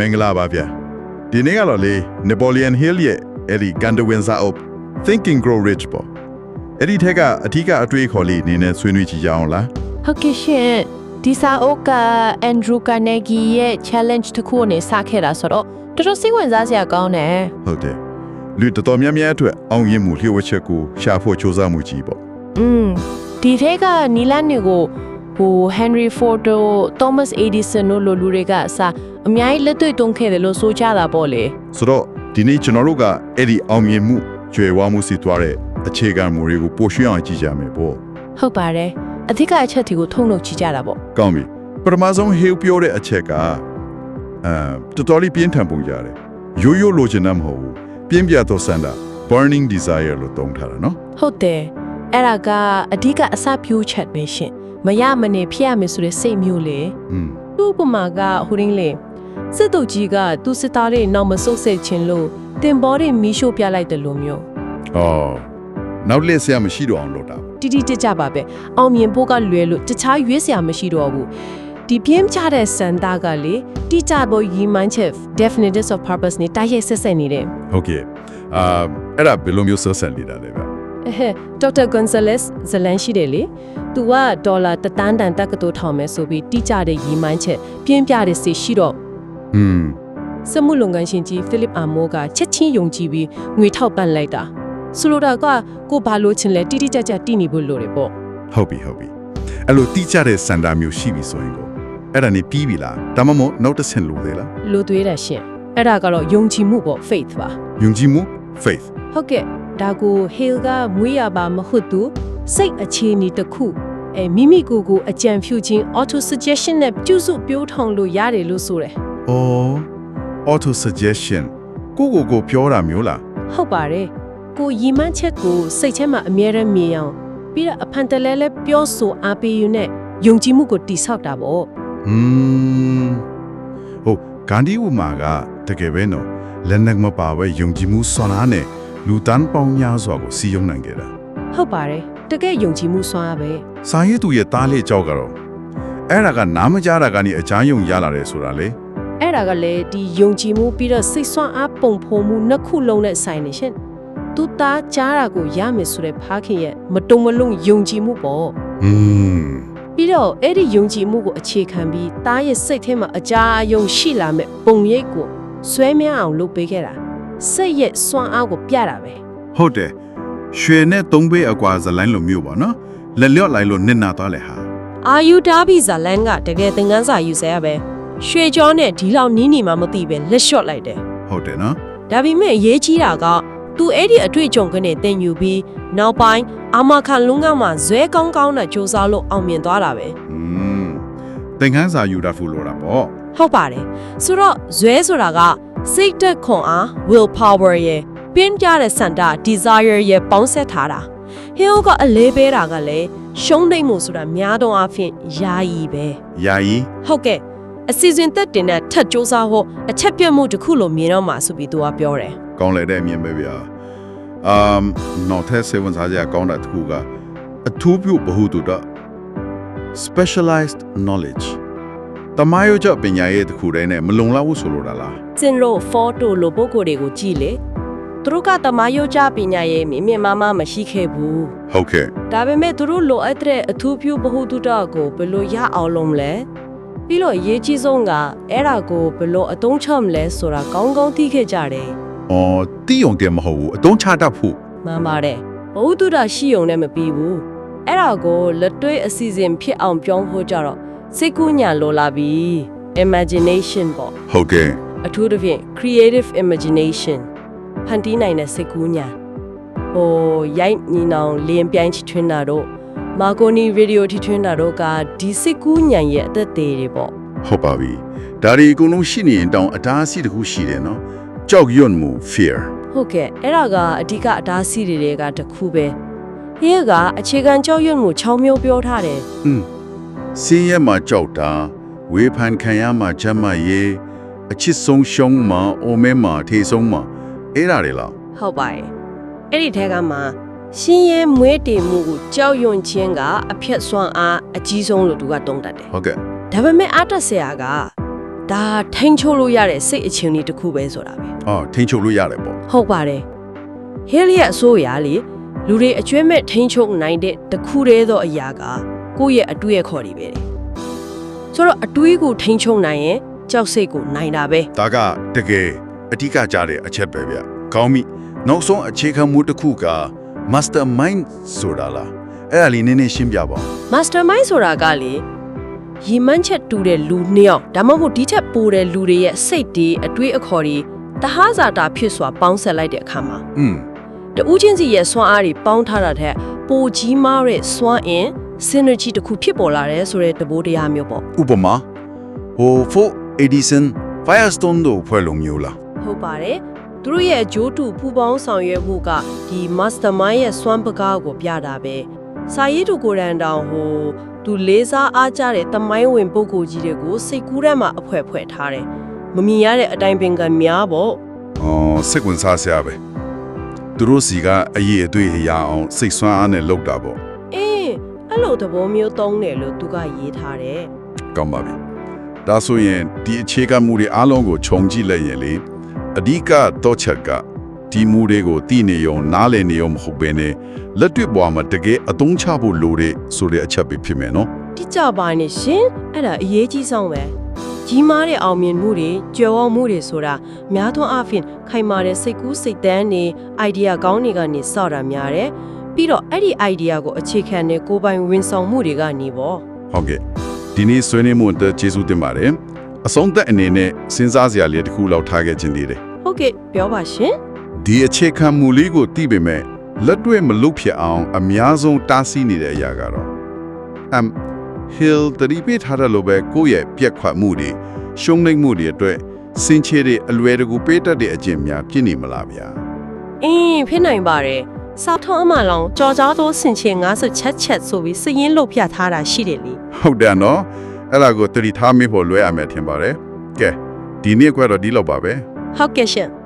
မင်္ဂလာပါဗျာဒီနေ့ကတော့လေ Napoleon Hill ရဲ့အဲ့ဒီကန်ဒဝင်စာအုပ် Thinking Grow Rich ပေါ့အဲ့ဒီထက်ကအထူးအတွေ့အခေါ်လေးအနေနဲ့ဆွေးနွေးကြည့်ကြအောင်လားဟုတ်ကဲ့ရှင်ဒီစာအုပ်ကအန်ဒရူကာနေဂီရဲ့ challenge တစ်ခုနဲ့စခဲ့တာဆိုတော့တော်တော်စိတ်ဝင်စားစရာကောင်းတယ်ဟုတ်တယ်လူတော်တော်များများအတွက်အောင်ရင်မှုလျှို့ဝှက်ချက်ကိုရှာဖွေစူးစမ်းမှုကြီးပေါ့อืมဒီထက်ကနီလန်တွေကိုဟို Henry Ford တို့ Thomas Edison တို့လိုလူတွေကအစား အများကြီးလက်တွေ့တုံးခဲ့တယ်လို့ဆိုကြတာပေါ့လေဆိုတော့ဒီနေ့ကျွန်တော်တို့ကအဲ့ဒီအောင်မြင်မှုကျွယ်ဝမှုစီသွားတဲ့အခြေခံမူတွေကိုပို့ရွှေ့အောင်ကြည့်ကြမယ်ပေါ့ဟုတ်ပါတယ်အဓိကအချက်တွေကိုထုံလို့ကြည့်ကြတာပေါ့ကောင်းပြီပထမဆုံး Hill ပြောတဲ့အချက်ကအဲတော်တော်လေးပြင်းထန်ပုံရတယ်ရိုးရိုးလိုချင်တာမဟုတ်ဘူးပြင်းပြသောစန္ဒ burning desire လို့သုံးထားတာနော်ဟုတ်တယ်အဲ့ဒါကအဓိကအစပြိုးချက်ပဲရှင်မရမနေဖြစ်ရမယ်ဆိုတဲ့စိတ်မျိုးလေอืมသူ့ဥပမာကဟိုရင်းလေ စစ်တုပ်ကြီးကသူ့စစ်သားတွေနောက်မဆုတ်ဆက်ခြင်းလို့တင်ဘောတွေမီးရှို့ပြလိုက်တယ်လို့မျိုးအော်နောက်လက်ဆရာမရှိတော့အောင်လုပ်တာတိတိကျကျပါပဲအောင်မြင်ဖို့ကလွယ်လို့တခြားရွေးစရာမရှိတော့ဘူးဒီပြင်းချတဲ့စန္ဒကလေတိကျဖို့ရည်မှန်းချက် definitive of purpose နဲ့တိုက်ရိုက်ဆက်ဆက်နေတယ်ဟုတ်ကဲ့အာအဲ့ဒါဘယ်လိုမျိုးဆက်ဆက်နေတာလဲဗျအဟဲဒေါက်တာဂွန်ဆာလက်စ်ဇလန်ရှိတယ်လေသူကဒေါ်လာတသန်းတန်တက္ကသိုလ်ထောင်မယ်ဆိုပြီးတိကျတဲ့ရည်မှန်းချက်ပြင်းပြတဲ့စီရှိတော့ อืมစက်မှုလုပ်ငန်းရှင်ကြီးဖိလစ်အာမိုးကချက်ချင်းယုံကြည်ပြီးငွေထောက်ပံ့လိုက်တာဆိုလိုတာကကိုဘာလို့ချင်လဲတိတိကျကျတည်နေဖို့လိုတယ်ပေါ့ဟုတ်ပြီဟုတ်ပြီအဲ့လိုတိကျတဲ့စန္ဒမျိုးရှိပြီဆိုရင်ကိုအဲ့ဒါနေပြီးပြီလားဒါမှမဟုတ်နောက်တစ်ဆင့်လိုသေးလားလိုသွေးတာရှင်အဲ့ဒါကတော့ယုံကြည်မှုပေါ့ faith ပါယုံကြည်မှု faith ဟုတ်ကဲ့ဒါကို Hale ကမွေးရပါမဟုတ်သူစိတ်အခြေအနေတစ်ခုအဲမိမိကိုယ်ကိုအကြံပြုခြင်း auto suggestion နဲ့ပြုစုပြောထောင်လို့ရတယ်လို့ဆိုတယ် အော် auto suggestion ကိုကိုကိုပြောတာမျိုးလားဟုတ်ပါတယ်ကိုရီမန်းချက်ကိုစိတ်ထဲမှာအမြဲတမ်းမြင်အောင်ပြီးတော့အဖန်တလဲလဲပြောဆိုအားပေးယူနဲ့ယုံကြည်မှုကိုတိဆောက်တာပေါ့อืมဟုတ်ဂန္ဒီဥမာကတကယ်ပဲနော်လက်နက်မပါဘဲယုံကြည်မှုစွမ်းအားနဲ့လူတန်းပေါင်းများစွာကိုစီယုံနိုင်ခဲ့တာဟုတ်ပါတယ်တကယ်ယုံကြည်မှုစွမ်းအားပဲစာရေးသူရဲ့တားလေးကြောက်ကတော့အဲ့ဒါကနားမကြားတာကနေအချမ်းယုံရလာတယ်ဆိုတာလေ အဲ့ဒါကလည်းဒီယုံကြည်မှုပြီးတော့စိတ်စွမ်းအားပုံဖော်မှုနှစ်ခုလုံးနဲ့ဆိုင်နေရှင်သူသားကြားတာကိုရမယ်ဆိုတဲ့ဖခင်ရဲ့မတုံမလုံးယုံကြည်မှုပေါ့อืมပြီးတော့အဲ့ဒီယုံကြည်မှုကိုအခြေခံပြီးသားရဲ့စိတ်ထဲမှာအကြာအယုံရှိလာမဲ့ပုံရိပ်ကိုဆွဲမြန်းအောင်လုပ်ပေးခဲ့တာစိတ်ရဲ့စွမ်းအားကိုပြတာပဲဟုတ်တယ်ရွှေနဲ့သုံးဘေးအကွာဇလိုင်းလိုမျိုးပါနော်လက်လျော့လိုက်လို့နစ်နာသွားလေဟာအာယူတာဘီဇာလန်ကတကယ်သင်ခန်းစာယူဆရပဲ ရွှေကြောနဲ့ဒီလောက်နီးနီမှမသိပဲလက်လျှော့လိုက်တယ်ဟုတ်တယ်နော်ဒါပေမဲ့အရေးကြီးတာကသူအဲ့ဒီအတွေ့အကြုံကနေသင်ယူပြီးနောက်ပိုင်းအာမခံလုံကမှဇွဲကောင်းကောင်းနဲ့စူးစမ်းလို့အောင်မြင်သွားတာပဲอืมသင်ခန်းစာယူတာဖူလို့တာပေါ့ဟုတ်ပါတယ်ဆိုတော့ဇွဲဆိုတာကစိတ်သက်ခွန်အား will power ရဲ့ပြင်းပြတဲ့စန္ဒ desire ရဲ့ပေါင်းဆက်ထားတာဟေဟိုကအလေးပေးတာကလည်းရှုံးသိမ့်မှုဆိုတာများတော့အဖြစ်ယာယီပဲယာယီဟုတ်ကဲ့ အစီအစဉ်သက်တင်တဲ့ထက်စူးစမ်းဖို့အချက်ပြတ်မှုတစ်ခုလိုမြင်တော့မှာဆိုပြီးသူကပြောတယ်ကောင်းလေတဲ့အမြင်ပဲဗျာအမ်နော်တဲ့စေဝန်စားကြကောင်းတဲ့တစ်ခုကအထူးပြုဘဟုတုတ specialized knowledge တမယုတ်ကြပညာရေးတစ်ခုတည်းနဲ့မလုံလောက်ဘူးဆိုလိုတာလားစင်လို့ photo လိုပုံကိုယ်တွေကိုကြည့်လေသူတို့ကတမယုတ်ကြပညာရေးမြင့်မြင့်မားမားမရှိခဲ့ဘူးဟုတ်ကဲ့ဒါပေမဲ့သူတို့လိုအပ်တဲ့အထူးပြုဘဟုတုတကိုဘယ်လိုရအောင်လုပ်မလဲ ပြီးတော့အရေးကြီးဆုံးကအဲ့ဒါကိုဘယ်လိုအသုံးချမလဲဆိုတာကောင်းကောင်းသိခဲ့ကြတယ်အော်တီးုံတယ်မဟုတ်ဘူးအတုံးချတတ်ဖို့မှန်ပါတယ်ဘဟုတုတရှိုံနဲ့မပြီးဘူးအဲ့ဒါကိုလက်တွေ့အစီအစဉ်ဖြစ်အောင်ပြောင်းဖို့ကြတော့စိတ်ကူးညာလိုလာပြီ imagination ပေါ့ဟုတ်ကဲ့အထူးသဖြင့် creative imagination ဖန်တီးနိုင်တဲ့စိတ်ကူးညာဟိုရိုက်ညီနောင်လင်းပြိုင်းချထွင်းတာတို့ မာကိုနီဗီဒီယိုထထွင်းတာတို့ကဒီစိတ်ကူးညာရဲ့အသက်သေးတွေပေါ့ဟုတ်ပါပြီဒါဒီအကုန်လုံးရှိနေရင်တောင်အတားအဆီးတစ်ခုရှိတယ်နော်ကြောက်ရွံ့မှု fear ဟုတ်ကဲ့အဲ့ဒါကအဓိကအတားဆီးတွေကတစ်ခုပဲဟင်းကအခြေခံကြောက်ရွံ့မှု6မျိုးပြောထားတယ်อืมစင်းရဲမှာကြောက်တာဝေဖန်ခံရမှာချမ်းမရေးအချစ်ဆုံးရှုံးမှာအိုမဲမှာထေဆုံးမှာအဲ့ဒါတွေလားဟုတ်ပါတယ်အဲ့ဒီထဲကမှ ရှင်ရဲမွေးတည်မှုကိုကြောက်ရွံ့ခြင်းကအဖြစ်ဆွမ်းအားအကြီးဆုံးလို့သူကတုံးတတ်တယ်ဟုတ်ကဲ့ဒါပေမဲ့အားတက်ဆရာကဒါထိန်ချိုးလို့ရတဲ့စိတ်အခြေအနေတစ်ခုပဲဆိုတာပဲအော်ထိန်းချုပ်လို့ရတယ်ပေါ့ဟုတ်ပါတယ်ဟဲလီရဲ့အဆိုးအရာလေလူတွေအကျွမ်းမဲ့ထိန်ချိုးနိုင်တဲ့တစ်ခုတည်းသောအရာကကိုယ့်ရဲ့အတွေ့အခေါ်တွေပဲလေဆိုတော့အတွေးကိုထိန်ချိုးနိုင်ရင်ကြောက်စိတ်ကိုနိုင်တာပဲဒါကတကယ်အဓိကကြတဲ့အချက်ပဲဗျကောင်းပြီနောက်ဆုံးအခြေခံမှုတစ်ခုက mastermind ဆိုတာလားအဲ့ဒါလေးနည်းနည်းရှင်းပြပါဦး mastermind ဆိုတာကလေရီမန်းချက်တူတဲ့လူနှစ်ယောက်ဒါမှမဟုတ်ဒီထက်ပိုတဲ့လူတွေရဲ့စိတ်တွေအတွေးအခေါ်တွေတဟဇာတာဖြစ်စွာပေါင်းဆက်လိုက်တဲ့အခါမှာอืมတူးချင်းစီရဲ့စွမ်းအားတွေပေါင်းထားတာတဲ့ပိုကြီးမားတဲ့စွမ်းအင် synergy တစ်ခုဖြစ်ပေါ်လာတယ်ဆိုတဲ့တဘိုးတရားမျိုးပေါ့ဥပမာဟိုဖို့ Edison Firestone တို့ဖွဲ့လို့မျိုးလားဟုတ်ပါတယ် သူတို့ရဲ့အကျိုးတူပူပေါင်းဆောင်ရွက်မှုကဒီ mastermind ရဲ့စွမ်းပကားကိုပြတာပဲစာရေးသူကိုယ်တိုင်တောင်ဟိုသူလေးစားအားကြတဲ့တမိုင်းဝင်ပုဂ္ဂိုလ်ကြီးတွေကိုစိတ်ကူးထဲမှာအဖွဲဖွဲထားတယ်မမြင်ရတဲ့အတိုင်းပင်ကများပေါ့အော်စိတ်ဝင်စားစရာပဲသူတို့စီကအရေးအသွေးအရာအောင်စိတ်ဆွမ်းအားနဲ့လုပ်တာပေါ့အေးအဲ့လိုသဘောမျိုးသုံးတယ်လို့သူကရေးထားတယ်ကောင်းပါပြီဒါဆိုရင်ဒီအခြေခံမှုတွေအားလုံးကိုခြုံကြည့်လိုက်ရင်လေ အဓိကတော့ချက်ကဒီမူတွေကိုတည်နေုံနားလည်နေုံမဟုတ်ဘဲနဲ့လက်တွေ့ဘဝမှာတကယ်အသုံးချဖို့လိုတဲ့ဆိုတဲ့အချက်ပဲဖြစ်မယ်နော်တိကျပါနေရှင်အဲ့ဒါအရေးကြီးဆုံးပဲကြီးမားတဲ့အောင်မြင်မှုတွေကြွယ်ဝမှုတွေဆိုတာများသောအားဖြင့်ခိုင်မာတဲ့စိတ်ကူးစိတ်တန်းနေ idea ကောင်းတွေကနေစောက်တာများတယ်ပြီးတော့အဲ့ဒီ idea ကိုအခြေခံတဲ့ကိုယ်ပိုင်ဝန်ဆောင်မှုတွေကနေပေါ့ဟုတ်ကဲ့ဒီနေ့ဆွေးနွေးမှုအတွက်ကျေးဇူးတင်ပါတယ်အဆုံးသက်အနေနဲ့စဉ်းစားစရာလေးတစ်ခုလောက်ထားခဲ့ခြင်းသေးတယ်ဟုတ် ကဲ့ပြောပါရှင်ဒီအခြေခံမူလေးကိုသိပေမဲ့လက်တွေ့မလုပ်ဖြစ်အောင် အများဆုံးတားဆီးနေတဲ့အရာကတော့ um hill တတိပိထားတဲ့လိုပဲကိုယ့်ရဲ့ပြက်ခွတ်မှုတွေရှုံးနိမ့်မှုတွေအတွက်စင်ချေတွေအလွယ်တကူပေးတတ်တဲ့အကျင့်များဖြစ်နေမလားဗျာအင်းဖြစ်နိုင်ပါတယ်စောက်ထုံးအမှန်လောင်ကြော်ကြားသောဆင်ချင်90ချက်ချက်ဆိုပြီးစည်ရင်းလုတ်ပြထားတာရှိတယ်လေဟုတ်တယ်နော်အဲ့ဒါကိုတတိထားမိဖို့လွဲရမယ်ထင်ပါတယ်ကဲဒီနေ့ကတော့ဒီလောက်ပါပဲ ဟုတ်ကဲ့ရှင်